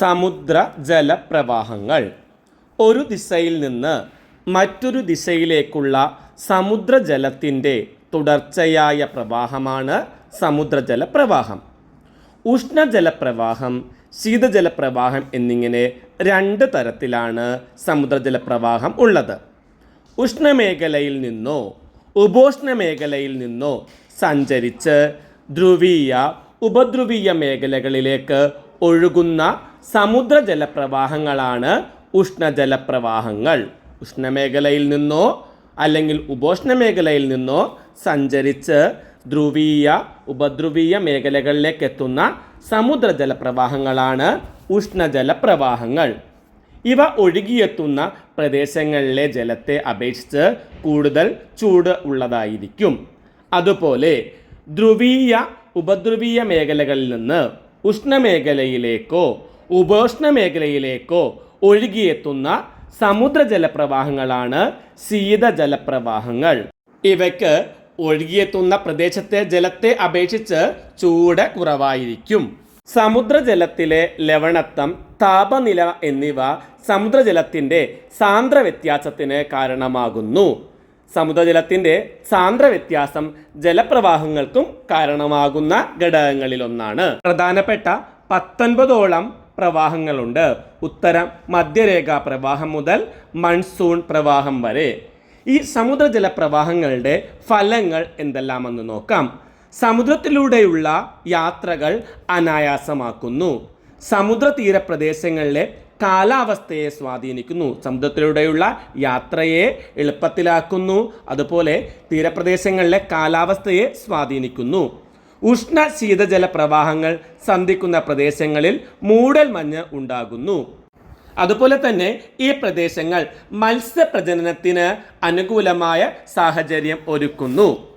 സമുദ്ര ജലപ്രവാഹങ്ങൾ ഒരു ദിശയിൽ നിന്ന് മറ്റൊരു ദിശയിലേക്കുള്ള സമുദ്ര സമുദ്രജലത്തിന്റെ തുടർച്ചയായ പ്രവാഹമാണ് സമുദ്രജലപ്രവാഹം. ഉഷ്ണജലപ്രവാഹം ശീതജലപ്രവാഹം എന്നിങ്ങനെ രണ്ട് തരത്തിലാണ് സമുദ്രജലപ്രവാഹം ഉള്ളത്. ഉഷ്ണമേഖലയിൽ നിന്നോ ഉപോഷ്ണ മേഖലയിൽ നിന്നോ സഞ്ചരിച്ച് ധ്രുവീയ ഉപധ്രുവീയ മേഖലകളിലേക്ക് ഒഴുകുന്ന സമുദ്രജലപ്രവാഹങ്ങളാണ് ഉഷ്ണജലപ്രവാഹങ്ങൾ. ഉഷ്ണമേഖലയിൽ നിന്നോ അല്ലെങ്കിൽ ഉപോഷ്ണ മേഖലയിൽ നിന്നോ സഞ്ചരിച്ച് ധ്രുവീയ ഉപധ്രുവീയ മേഖലകളിലേക്ക് എത്തുന്ന സമുദ്രജലപ്രവാഹങ്ങളാണ് ഉഷ്ണജലപ്രവാഹങ്ങൾ. ഇവ ഒഴുകിയെത്തുന്ന പ്രദേശങ്ങളിലെ ജലത്തെ അപേക്ഷിച്ച് കൂടുതൽ ചൂട് ഉള്ളതായിരിക്കും. അതുപോലെ ധ്രുവീയ ഉപധ്രുവീയ മേഖലകളിൽ നിന്ന് ഉഷ്ണമേഖലയിലേക്കോ ഉപോഷ്ണ ഒഴുകിയെത്തുന്ന സമുദ്രജലപ്രവാഹങ്ങളാണ് ശീതജലപ്രവാഹങ്ങൾ. ഇവയ്ക്ക് ഒഴുകിയെത്തുന്ന പ്രദേശത്തെ ജലത്തെ അപേക്ഷിച്ച് ചൂട് കുറവായിരിക്കും. സമുദ്രജലത്തിലെ ലവണത്വം താപനില എന്നിവ സമുദ്രജലത്തിന്റെ സാന്ദ്ര വ്യത്യാസത്തിന് കാരണമാകുന്നു. സമുദ്രജലത്തിന്റെ സാന്ദ്രവ്യത്യാസം ജലപ്രവാഹങ്ങൾക്കും കാരണമാകുന്ന ഘടകങ്ങളിലൊന്നാണ്. പ്രധാനപ്പെട്ട പത്തൊൻപതോളം പ്രവാഹങ്ങളുണ്ട്. ഉത്തരം മധ്യരേഖാ പ്രവാഹം മുതൽ മൺസൂൺ പ്രവാഹം വരെ. ഈ സമുദ്രജല പ്രവാഹങ്ങളുടെ ഫലങ്ങൾ എന്തെല്ലാമെന്ന് നോക്കാം. സമുദ്രത്തിലൂടെയുള്ള യാത്രകൾ അനായാസമാക്കുന്നു. സമുദ്ര തീരപ്രദേശങ്ങളിലെ കാലാവസ്ഥയെ സ്വാധീനിക്കുന്നു. സമുദ്രത്തിലൂടെയുള്ള യാത്രയെ എളുപ്പത്തിലാക്കുന്നു. അതുപോലെ തീരപ്രദേശങ്ങളിലെ കാലാവസ്ഥയെ സ്വാധീനിക്കുന്നു. ഉഷ്ണ ശീതജല പ്രവാഹങ്ങൾ സന്ധിക്കുന്ന പ്രദേശങ്ങളിൽ മൂടൽ മഞ്ഞ് ഉണ്ടാകുന്നു. അതുപോലെ തന്നെ ഈ പ്രദേശങ്ങൾ മത്സ്യപ്രജനനത്തിന് അനുകൂലമായ സാഹചര്യം ഒരുക്കുന്നു.